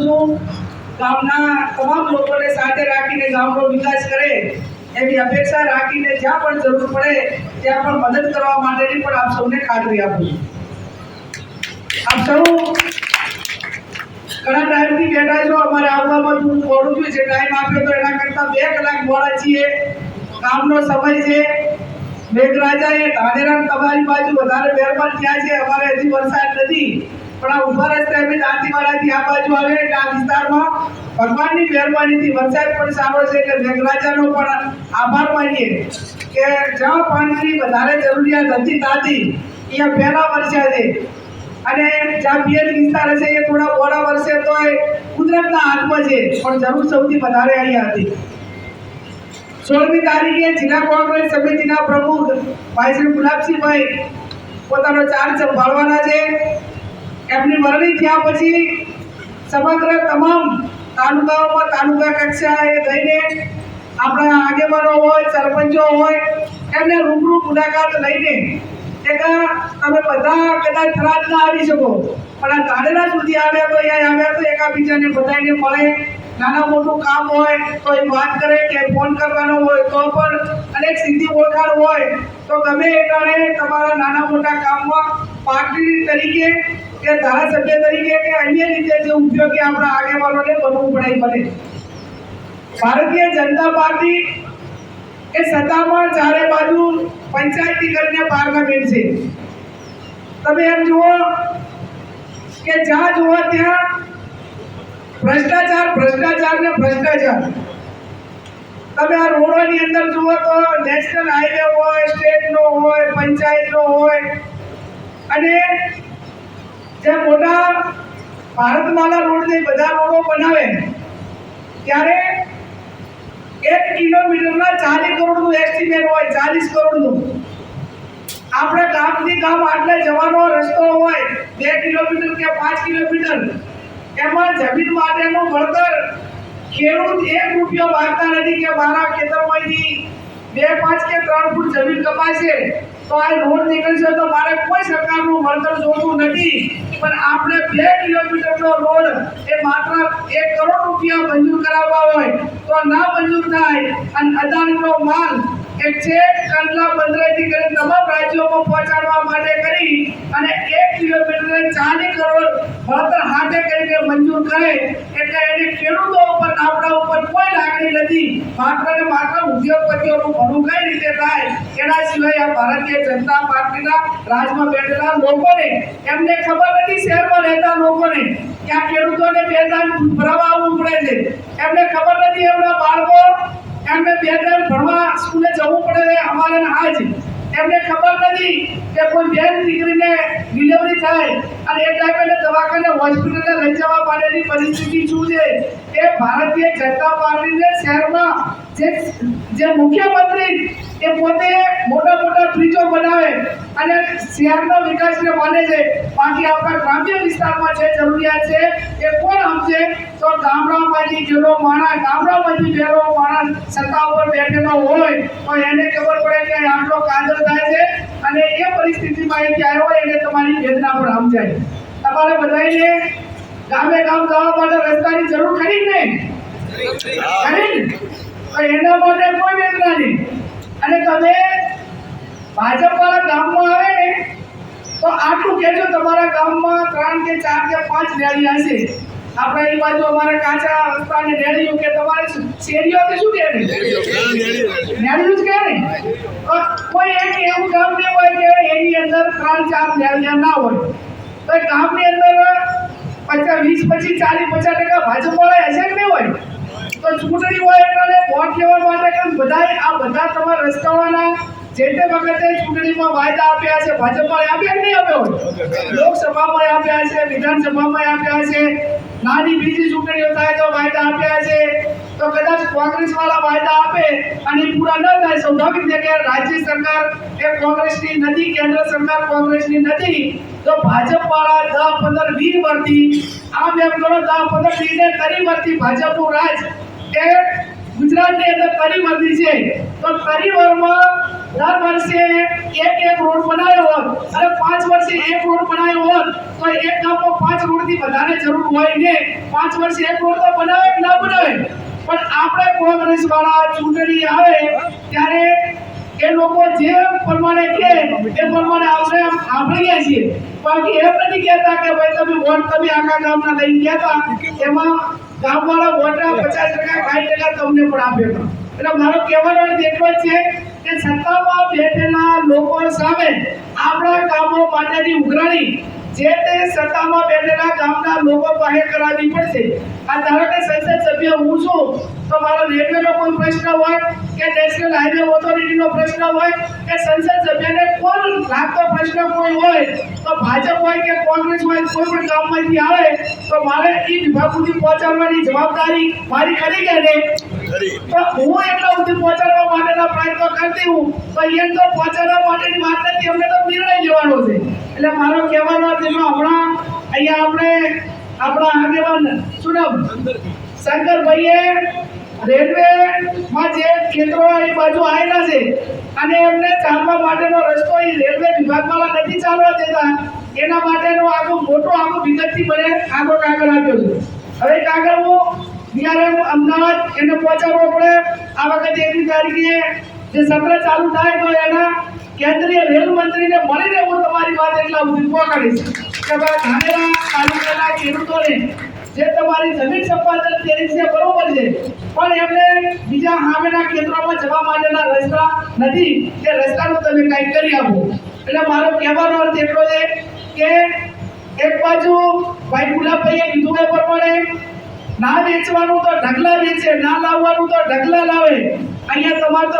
આપું છું. ગામના તમામ લોકોને સાથે રાખીને ગામનો વિકાસ કરે એવી અપેક્ષા રાખીને જ્યાં પણ જરૂર પડે ત્યાં પણ મદદ કરવા માટેની પણ આપ સૌને ખાતરી આપું છું. આપ સૌ ઘણા ટાઈમથી બેઠા છો. અમારે આવવામાં હું થોડું છું. છે ટાઈમ આપ્યો તો એના કરતાં બે કલાક મોડા છીએ. કામનો સમય છે. મેઘરાજા એ ધાનેરા તમારી બાજુ વધારે મહેરબાન થયા છે. અમારે હજી વરસાદ નથી. પણ આ ઊભા રસ્તે અમે દાંતીવાડાથી આ બાજુ આવે એટલે આ વિસ્તારમાં ભગવાનની મહેરબાનીથી વરસાદ પણ સારો છે એટલે મેઘરાજાનો પણ આભાર માનીએ કે જ્યાં પાણીની વધારે જરૂરિયાત હતી તાતી અહીંયા પહેલા વરસ્યા છે. અને જ્યાં પિયર વિસ્તાર હશે એ થોડા ઓળા વરસે તો એ કુદરતના હાથમાં છે, પણ જરૂર સૌથી વધારે અહીંયા હતી. સોળમી તારીખે જિલ્લા કોંગ્રેસ સમિતિના પ્રમુખ ભાઈ શ્રી ગુલાબસિંહભાઈ પોતાનો ચાર્જ સંભાળવાના છે. એમની વરણી થયા પછી સમગ્ર તમામ તાલુકાઓમાં તાલુકા કક્ષાએ જઈને આપણા આગેવાનો હોય, સરપંચો હોય, એમને રૂબરૂ મુલાકાત લઈને એક તમે બધા કદાચ થરાદ ના આવી શકો. પણ આ ધાનેરા સુધી આવ્યા તો અહીંયા આવ્યા તો એકાબીજાને બધાને મળે. નાના મોટું કામ હોય તો એ વાત કરે કે ફોન કરવાનો હોય તો પણ અને સીધી ઓળખાણ હોય તો ગમે એ તમારા નાના મોટા કામમાં પાર્ટી તરીકે કે ધારાસભ્ય તરીકે કે અન્ય રીતે જે ઉપયોગી આપણા આગેવાનોને બનવું પડે બને. ભારતીય જનતા પાર્ટી એ સત્તામાં ચારે બાજુ પંચાયતી કરીને પાર્લામેન્ટ છે. તમે એમ જુઓ કે જ્યાં જુઓ ત્યાં ભ્રષ્ટાચાર ભ્રષ્ટાચાર ને ભ્રષ્ટાચાર. તમે આ રોડોની અંદર જુઓ તો નેશનલ હાઈવે હોય, સ્ટેટનો હોય, પંચાયતનો હોય. અને જે મોટા ભારતમાલા રોડ જે બધા રોડો બનાવે, ત્યારે એક કિલોમીટરના ચાલીસ કરોડનું એસ્ટિમેટ હોય, ચાલીસ કરોડનું. આપણે ગામથી ગામ આટલે જવાનો રસ્તો હોય, બે કિલોમીટર કે પાંચ કિલોમીટર. એમાં જમીન માટેનું વળતર ખેડૂત એક રૂપિયો માંગતા નથી કે મારા ખેતરમાંથી બે, પાંચ કે ત્રણ ફૂટ જમીન કપાશે તો આ રોડ નીકળશે તો મારે કોઈ સરકારનું વળતર જોતું નથી. પણ આપણે બે કિલોમીટરનો રોડ એ માત્ર એક કરોડ રૂપિયા મંજૂર કરાવવા હોય તો ના મંજૂર થાય. અને અદાણીનો માલ એક છે કંડલા બંદરેથી કરી તમામ રાજ્યોમાં પહોંચાડવા માટે કરી અને એક ચાલી કરોડ વળતર હાથે કરીને મંજૂર કરે એટલે એને ખેડૂતો ઉપર, આપણા ઉપર કોઈ લાગણી નથી. માત્ર ને માત્ર ઉદ્યોગપતિઓનું ભલું કઈ રીતે થાય, એના સિવાય આ ભારતીય જનતા પાર્ટીના રાજમાં બેઠેલા લોકોને, એમને ખબર નથી શહેરમાં રહેતા લોકોને કે આ ખેડૂતોને બે દાન ભરવા આવવું પડે છે. એમને ખબર નથી એમના બાળકો, એમને બે ટાઈમ ભણવા સ્કૂલે જવું પડે છે. અમારે આજ એમને ખબર નથી કે કોઈ બેન દીકરીને ડિલિવરી થાય અને એ ટાઈમે દવાખાને હોસ્પિટલે લઈ જવા માટેની પરિસ્થિતિ શું છે? એ ભારતીય જનતા પાર્ટીને શહેરમાં જે જે મુખ્યમંત્રી એ પોતે મોટા મોટા બ્રિજો બનાવે અને શહેરનો વિકાસને માને છે. બાકી આપણા ગ્રામ્ય વિસ્તારમાં જે જરૂરિયાત છે એ કોણ સમજે? તો ગામડામાંથી જેનો માણસ, ગામડામાંથી જેનો માણસ સત્તા ઉપર બેઠેલો હોય, તો એને ખબર પડે કે આટલો કાદર થાય છે અને એ પરિસ્થિતિમાં એ ક્યારે હોય એને તમારી વેદના પણ સમજાય. તમારે બધાને ગામે ગામ જવા માટે રસ્તાની જરૂર ખરી ને ખરી? એના માટે કોઈ વેદના નહીં. અને તમે ભાજપ વાળા ગામમાં આવે ને, તો આટલું કહેજો તમારા ગામમાં ત્રણ કે ચાર કે પાંચ રેડી હશે. આપણે એ બાજુ અમારે કાચા રસ્તા ને રેડીઓ કે તમારે શેરીઓ કે શું કહેવાય રેડીઓ જ કહેવાય કોઈ એક એવું ગામ ને હોય કે એની અંદર ત્રણ ચાર રેડીઓ ના હોય. તો ગામની અંદર પચાસ, વીસ, પચીસ, ચાલીસ, પચાસ ટકા ભાજપ વાળા હશે કે નહીં હોય? તો ચૂંટણી હોય એટલે વોટ લેવા માટે કેમ બધા આ બધા તમારા રસ્તાઓના જે તે વખતે ચૂંટણીમાં વાયદા આપ્યા છે ભાજપમાં આપ્યા કે નહીં આપ્યા લોકસભામાં આપ્યા છે, વિધાનસભામાં આપ્યા છે, નાની બીજી ચૂંટણીઓ થાય તો વાયદા આપ્યા છે. તો કદાચ કોંગ્રેસ વાળા વાયદા આપે અને પૂરા ન થાય, સ્વાભાવિક છે કે રાજ્ય સરકાર એ કોંગ્રેસની નથી, કેન્દ્ર સરકાર કોંગ્રેસની નથી, તો ભાજપ વાળા દસ પંદર વીર વર્ષથી, આમ એમ કરો, દસ પંદર વીસ કરી વર્ષથી ભાજપનું રાજ એ ગુજરાતની અંદર પરિવર્તી છે. તો પરિવારમાં દર વર્ષે એક એક રોડ બનાવ્યો હોત અને પાંચ વર્ષે એક રોડ બનાવ્યો હોત, તો એક ગામમાં પાંચ રોડથી વધારે જરૂર હોય ને, પાંચ વર્ષે એક રોડ તો બનાવે કે ના બનાવે? પણ આપણે કોંગ્રેસ વાળા ચૂંટણી આવે ત્યારે એ લોકો જે પ્રમાણે કહે, એ પ્રમાણે આપણે સાંભળીએ છીએ. બાકી એમ નથી કહેતા કે ભાઈ તમે વોટ તમે આખા ગામના લઈને ગયા એમાં ગામવાળા વોટના પચાસ ટકા, સાઠ ટકા તમને પણ આપ્યો એટલે મારો કહેવાનો અર્થ એટલો જ છે કે સત્તામાં બેઠેલા લોકો સામે આપણા કામો માટેની ઉઘરાણી જે તે સત્તામાં બેઠેલા ગામના લોકો પાસે કરાવવી પડશે. આ ધારો કે સંસદ સભ્ય હું છું તો મારો રેલવેનો કોઈ પ્રશ્ન હોય કે નેશનલ હાઈવે ઓથોરિટીનો પ્રશ્ન હોય કે સંસદ સભ્યને કોઈ લાગતો પ્રશ્ન કોઈ હોય તો ભાજપ હોય કે કોંગ્રેસ હોય કોઈ પણ ગામમાંથી આવે તો મારે એ વિભાગ સુધી પહોંચાડવાની જવાબદારી મારી કરી કે તો હું એટલા સુધી પહોંચાડવા માટેના પ્રયત્નો કરતી હું તો એ તો પહોંચાડવા માટેની વાત નથી અમને તો નિર્ણય લેવાનો છે. એટલે મારો કહેવાનો અર્થ એમાં હમણાં અહીંયા આપણે આપણા આગેવાન શું નામ શંકરભાઈએ રેલવેમાં જે ક્ષેત્રો એ બાજુ આવેલા છે અને એમને ચાલવા માટેનો રસ્તો એ રેલવે વિભાગમાં નથી ચાલવા દેતા. એના માટેનો આખો મોટો આખો વિગતથી મને આગો કાગળ આપ્યો છે. હવે કાગળ હું ડીઆરએમ અમદાવાદ એને પહોંચાડવો પડે. આ વખતે એકની તારીખે જે સત્ર ચાલુ થાય તો એના કેન્દ્રીય રેલ મંત્રીને મળીને હું તમારી વાત એટલા સુધી પહોંચાડીશ કે ભાઈ ધાનેરા તાલુકાના ખેડૂતોને જે તમારી જમીન સંપાદન તેની છે, બરોબર છે, પણ એમને બીજા સામેના કેન્દ્રોમાં જવા માટેના રસ્તા નથી. તે રસ્તાનું તમે કંઈક કરી આપો. એટલે મારો કહેવાનો અર્થ એટલો છે કે એક બાજુ ભાઈ ગુલાબભાઈએ કીધું એ પ્રમાણે ના વેચવાનું તો ઢગલા વેચે, ના લાવવાનું તો ઢગલા લાવે. અહીંયા તમારે